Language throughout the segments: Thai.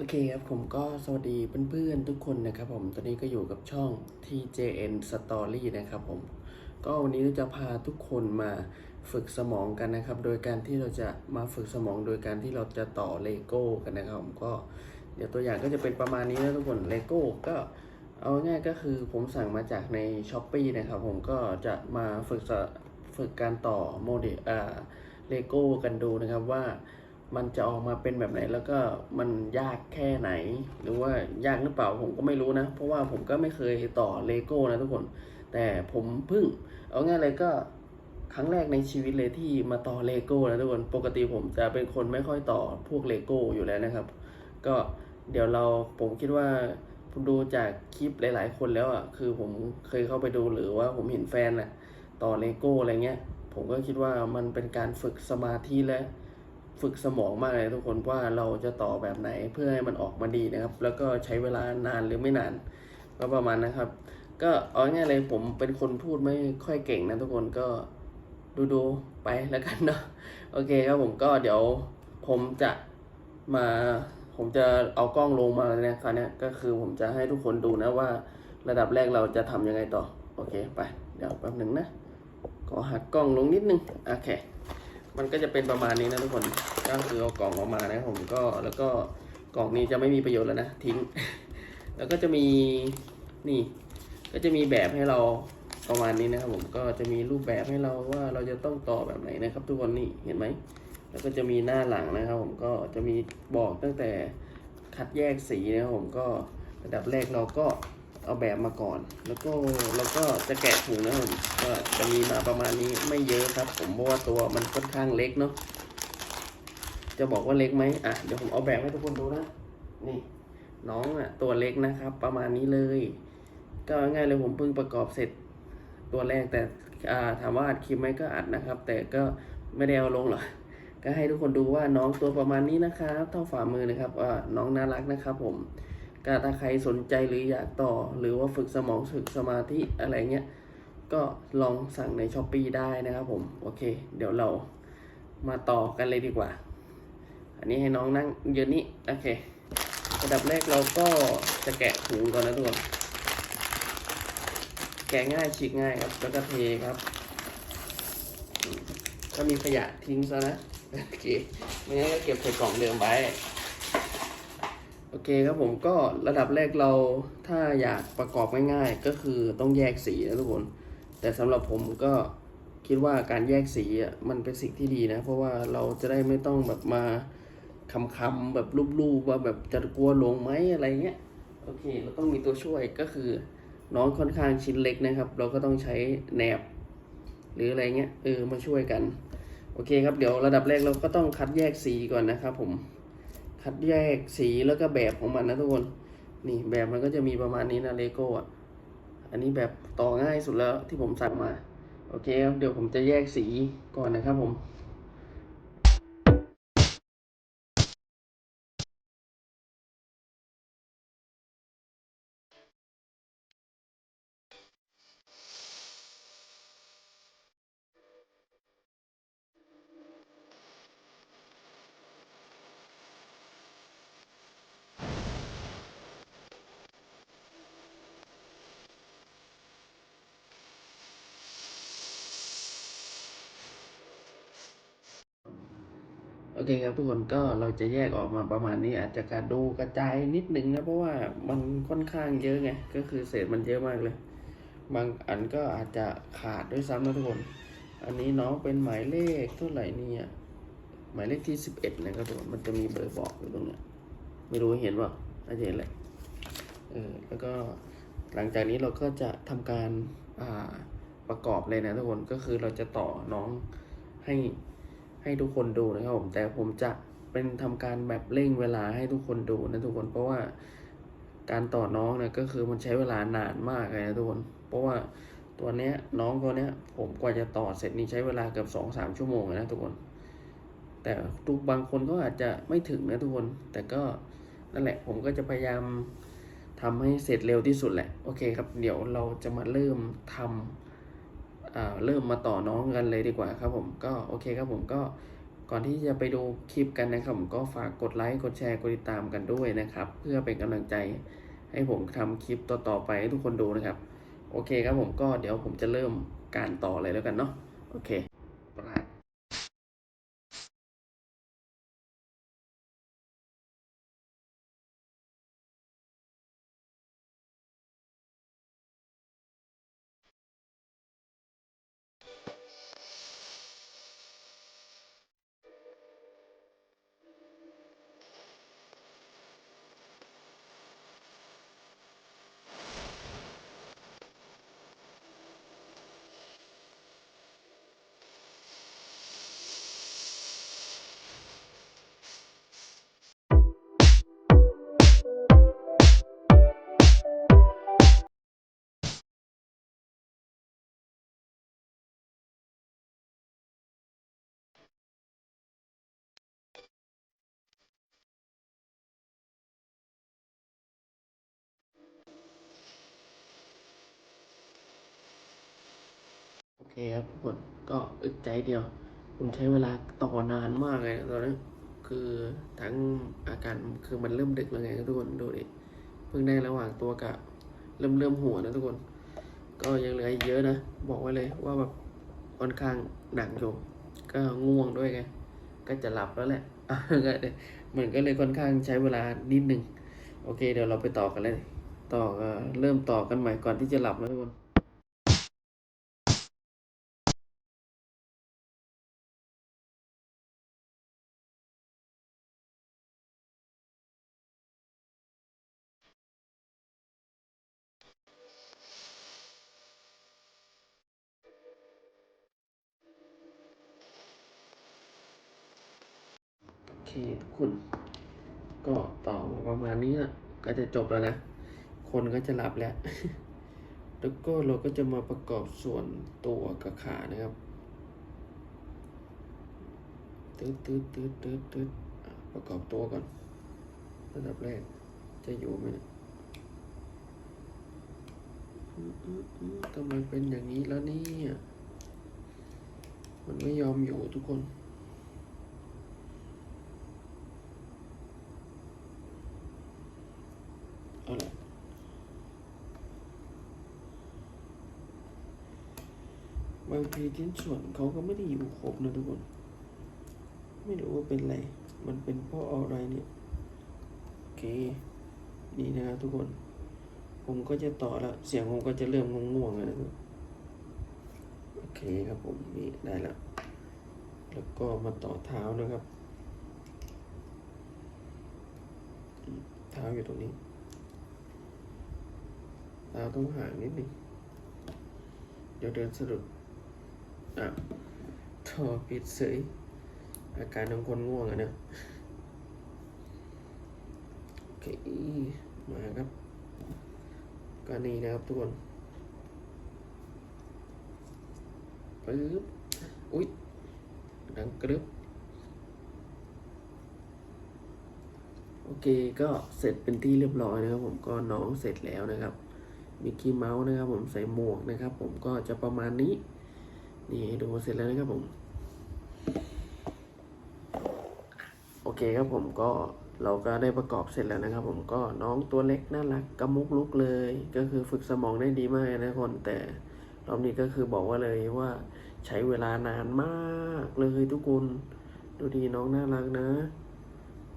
โอเคครับผมก็สวัสดีเพื่อนๆทุกคนนะครับผมตอนนี้ก็อยู่กับช่อง TJN Story นะครับผมก็วันนี้เราจะพาทุกคนมาฝึกสมองกันนะครับ โดยการที่เราจะมาฝึกสมองโดยการที่เราจะต่อเลโก้กันนะครับผมก็เดี๋ยวตัวอย่างก็จะเป็นประมาณนี้นะทุกคนเลโก้ก็เอาง่ายก็คือผมสั่งมาจากใน s h อ p e e นะครับผมก็จะมาฝึกฝึกการต่อโมเดลเลโก้กันดูนะครับว่า มันจะออกมาเป็นแบบไหนแล้วก็มันยากแค่ไหน หรือว่ายากหรือเปล่าผมก็ไม่รู้นะ เพราะว่าผมก็ไม่เคยต่อเลโก้นะทุกคน แต่ผมเพิ่ง เอาง่ายเลยก็ครั้งแรกในชีวิตเลยที่มาต่อเลโก้นะทุกคน ปกติผมจะเป็นคนไม่ค่อยต่อพวกเลโก้อยู่แล้วนะครับ ก็เดี๋ยวเราผมคิดว่าดูจากคลิปหลาย ๆ คนแล้วอะ คือผมเคยเข้าไปดูหรือว่าผมเห็นแฟนน่ะ ต่อเลโก้อะไรเงี้ย ผมก็คิดว่ามันเป็นการฝึกสมาธิและ ฝึกสมองมากเลยทุกคนว่าเราจะต่อแบบไหนเพื่อให้มันออกมาดีนะครับ แล้วก็ใช้เวลานานหรือไม่นานก็ประมาณนะครับ ก็เอาง่ายเลยผมเป็นคนพูดไม่ค่อยเก่งนะทุกคนก็ดูดูๆไปแล้วกันเนาะโอเคครับผมก็เดี๋ยวผมจะมาผมจะเอากล้องลงมาเลยนะคราวเนี้ยก็คือผมจะให้ทุกคนดูนะว่าระดับแรกเราจะทำยังไงต่อ โอเคไป เดี๋ยวแป๊บหนึ่งนะขอหักกล้องลงนิดนึง โอเค มันก็จะเป็นประมาณนี้นะทุกคน ก็คือเอากล่องออกมานะผมก็แล้วก็กล่องนี้จะไม่มีประโยชน์แล้วนะทิ้ง แล้วก็จะมีนี่ ก็จะมีแบบให้เราประมาณนี้นะครับผมก็จะมีรูปแบบให้เราว่าเราจะต้องต่อแบบไหนนะครับ ทุกคนนี่เห็นไหมแล้วก็จะมีหน้าหลังนะครับ ผมก็จะมีบอกตั้งแต่คัดแยกสีนะครับผมก็ระดับแรกเราก็ เอาแบบมาก่อน แล้วก็เราก็จะแกะถุงนะครับผมก็จะมีมาประมาณนี้ไม่เยอะครับ ผมเพราะว่าตัวมันค่อนข้างเล็กเนาะจะบอกว่าเล็กไหมอะเดี๋ยวผมเอาแบบให้ทุกคนดูนะนี่น้องอะตัวเล็กนะครับ ประมาณนี้เลย ก็ง่ายเลยผมเพิ่งประกอบเสร็จตัวแรกแต่ถามว่าอัดคลิปไหมก็อัดนะครับ แต่ก็ไม่ได้เอาลงหรอกก็ให้ทุกคนดูว่าน้องตัวประมาณนี้นะครับ เท่าฝ่ามือนะครับอ่าน้องน่ารักนะครับผม ก็ถ้าใครสนใจหรืออยากต่อ หรือว่าฝึกสมองฝึกสมาธิอะไรเงี้ย ก็ลองสั่งในช้อปปีได้นะครับผม โอเค เดี๋ยวเรามาต่อกันเลยดีกว่า อันนี้ให้น้องนั่งยืนนี่โอเคระดับแรกเราก็จะแกะถุงก่อนนะทุกคน แกะง่ายฉีกง่ายครับ แล้วก็เทครับ ก็มีขยะทิ้งซะนะ โอเค ไม่งั้นก็เก็บใส่กล่องเดิมไว้ โอเคครับผมก็ระดับแรกเราถ้าอยากประกอบง่ายๆ ก็คือต้องแยกสีนะทุกคน แต่สำหรับผมก็คิดว่าการแยกสีอะมันเป็นสิ่งที่ดีนะ เพราะว่าเราจะได้ไม่ต้องแบบมาคำๆแบบรูปๆว่าแบบจะกลัวลงไหมอะไรเงี้ยโอเค เราต้องมีตัวช่วยก็คือ น้องค่อนข้างชิ้นเล็กนะครับ เราก็ต้องใช้แหนบ หรืออะไรเงี้ยเออมาช่วยกัน โอเคครับเดี๋ยวระดับแรกเราก็ต้องคัดแยกสีก่อนนะครับผม คัดแยกสีแล้วก็แบบของมันนะทุกคน นี่แบบมันก็จะมีประมาณนี้นะเลโก้อะอันนี้แบบต่อง่ายสุดแล้วที่ผมสั่งมา โอเคครับ เดี๋ยวผมจะแยกสีก่อนนะครับผม เคครับทุกคนก็เราจะแยกออกมาประมาณนี้อาจจะกระดูกระจายนิดนึงนะเพราะว่ามันค่อนข้างเยอะไงก็คือเศษมันเยอะมากเลย บางอันก็อาจจะขาดด้วยซ้ำนะทุกคน อันนี้น้องเป็นหมายเลขเท่าไหร่เนี่ยหมายเลขที่สิบเอ็ดนะครับทุกคนมันจะมีเบอร์บอกอยู่ตรงเนี้ยไม่รู้เห็นว่าน่าจะเห็นเลยเออแล้วก็หลังจากนี้เราก็จะทำการอ่าประกอบเลยนะทุกคนก็คือเราจะต่อน้องให้ ให้ทุกคนดูนะครับผมแต่ผมจะเป็นทำการแบบเร่งเวลาให้ทุกคนดูนะทุกคนเพราะว่าการต่อน้องเนี่ยก็คือมันใช้เวลานานมากเลยนะทุกคน เพราะว่าตัวเนี้ยน้องตัวเนี้ยผมกว่าจะต่อเสร็จนี่ใช้เวลาเกือบสองสามชั่วโมงเลยนะทุกคน แต่ทุกบางคนก็อาจจะไม่ถึงนะทุกคน แต่ก็นั่นแหละผมก็จะพยายามทำให้เสร็จเร็วที่สุดแหละ โอเคครับ เดี๋ยวเราจะมาเริ่มทำอ่า เริ่มมาต่อน้องกันเลยดีกว่าครับผมก็โอเคครับผมก็ก่อนที่จะไปดูคลิปกันนะครับผมก็ฝากกดไลค์กดแชร์กดติดตามกันด้วยนะครับ เพื่อเป็นกำลังใจให้ผมทำคลิปต่อๆไปให้ทุกคนดูนะครับ โอเคครับผมก็เดี๋ยวผมจะเริ่มการต่อเลยแล้วกันเนาะโอเค คครับทุกคนก็อึดใจเดียว ผมใช้เวลาต่อนานมากเลยตอนนั้นคือทั้งอาการคือมันเริ่มดึกแล้วไงทุกคนดูดิเพิ่งได้ระหว่างตัวกับเริ่มเริ่มหัวนะทุกคน ก็ยังเหลืออีกเยอะนะ บอกไว้เลยว่าแบบค่อนข้างหนักอยู่ก็ง่วงด้วยไงก็จะหลับแล้วแหละก็เลยเหมือนก็เลยค่อนข้างใช้เวลานิดหนึ่งโอเค เดี๋ยวเราไปต่อกันเลย ต่อเริ่มต่อกันใหม่ก่อนที่จะหลับนะทุกคน ทุกคน ก็ต่อมาประมาณนี้นะก็จะจบแล้วนะ คนก็จะหลับแล้ว แล้วก็เราก็จะมาประกอบส่วนตัวกับขานะครับตืดตืดตืดตืดตืดประกอบตัวก่อน ระดับแรก จะอยู่ไหมเนี่ยอืมอืมอืมทำไมเป็นอย่างนี้แล้วเนี่ย มันไม่ยอมอยู่ทุกคน เอาละ บางทีชิ้นส่วนเขาก็ไม่ได้อยู่ครบนะทุกคน ไม่รู้ว่าเป็นอะไร มันเป็นเพราะอะไรเนี่ย โอเค นี่นะครับทุกคน ผมก็จะต่อแล้ว เสียงผมก็จะเริ่มง่วงๆแล้วนะโอเคครับผมนี่ได้แล้ว แล้วก็มาต่อเท้านะครับ เท้าอยู่ตรงนี้ ท้าต้องห่างนิดนึง เดี๋ยวเดินสะดุดอะทอปิดเสยอาการของคนง่วงอะนะโอเคมาครับก็นี่นะครับทุกคนปึ๊บอุ๊ยดังกรึบโอเคก็เสร็จเป็นที่เรียบร้อยนะครับผมก็น้องเสร็จแล้วนะครับ มิกกี้เมาส์นะครับผมใส่หมวกนะครับ ผมก็จะประมาณนี้ นี่ดูเสร็จแล้วนะครับผม โอเคครับผมก็เราก็ได้ประกอบเสร็จแล้วนะครับ ผมก็น้องตัวเล็กน่ารักกระมุกลุกเลย ก็คือฝึกสมองได้ดีมากนะคนแต่รอบนี้ก็คือบอกว่าเลยว่าใช้เวลานานมากเลยทุกคนดูดีน้องน่ารักนะ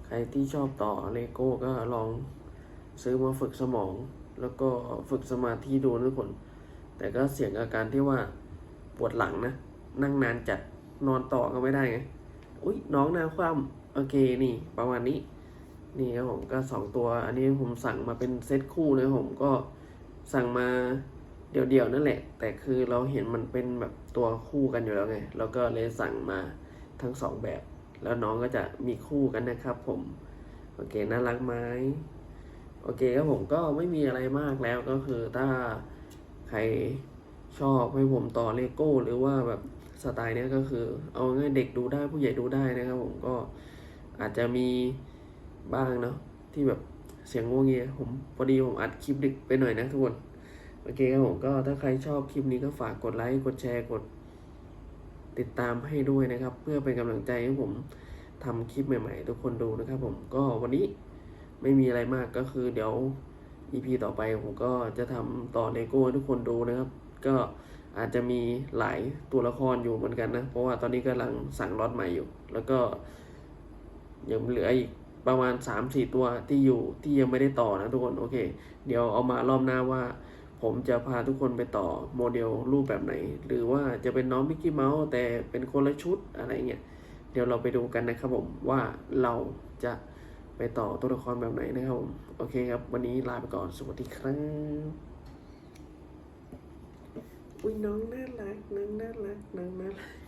ใครที่ชอบต่อเลโก้ก็ลองซื้อมาฝึกสมอง แล้วก็ฝึกสมาธิดูนะทุกคน แต่ก็เสี่ยงอาการที่ว่าปวดหลังนะ นั่งนานจัดนอนต่อก็ไม่ได้ไง อุ้ยน้องน้าคว่ำโอเคนี่ ประมาณนี้ นี่ครับผมก็สองตัว อันนี้ผมสั่งมาเป็นเซตคู่นะผมก็สั่งมาเดี่ยวๆนั่นแหละ แต่คือเราเห็นมันเป็นแบบตัวคู่กันอยู่แล้วไงเราก็เลยสั่งมาทั้งสองแบบ แล้วน้องก็จะมีคู่กันนะครับผม โอเค น่ารักไหม โอเคครับผมก็ไม่มีอะไรมากแล้วก็คือถ้าใครชอบให้ผมต่อเลโก้หรือว่าแบบสไตล์เนี้ยก็คือ เอาง่ายเด็กดูได้ผู้ใหญ่ดูได้นะครับผมก็อาจจะมีบ้างเนาะที่แบบเสียงงวงเงียผมพอดีผมอัดคลิปดึกไปหน่อยนะทุกคนโอเคครับผมก็ถ้าใครชอบคลิปนี้ก็ฝากกดไลค์กดแชร์กด ติดติดตามให้ด้วยนะครับ เพื่อเป็นกำลังใจให้ผมทำคลิปใหม่ ๆ ทุกคนดูนะครับผมก็วันนี้ ไม่มีอะไรมากก็คือเดี๋ยว EP ต่อไปผมก็จะทำต่อเลโก้ให้ทุกคนดูนะครับ ก็อาจจะมีหลายตัวละครอยู่เหมือนกันนะ เพราะว่าตอนนี้กำลังสั่งล็อตใหม่อยู่ แล้วก็ยังเหลืออีกประมาณ3าสี่ตัวที่อยู่ที่ยังไม่ได้ต่อนะทุกคนโอเค เดี๋ยวเอามารอบหน้าว่า ผมจะพาทุกคนไปต่อโมเดลรูปแบบไหน หรือว่าจะเป็นน้องมิกกี้เมาส์แต่เป็นคนละชุดอะไรเงี้ยเดี๋ยวเราไปดูกันนะครับผมว่าเราจะ ไปต่อตัวละครแบบไหนนะครับผมโอเคครับ วันนี้ลาไปก่อนสวัสดีครับอุ้ยน้องน่ารักน้องน่ารักน้องน่ารัก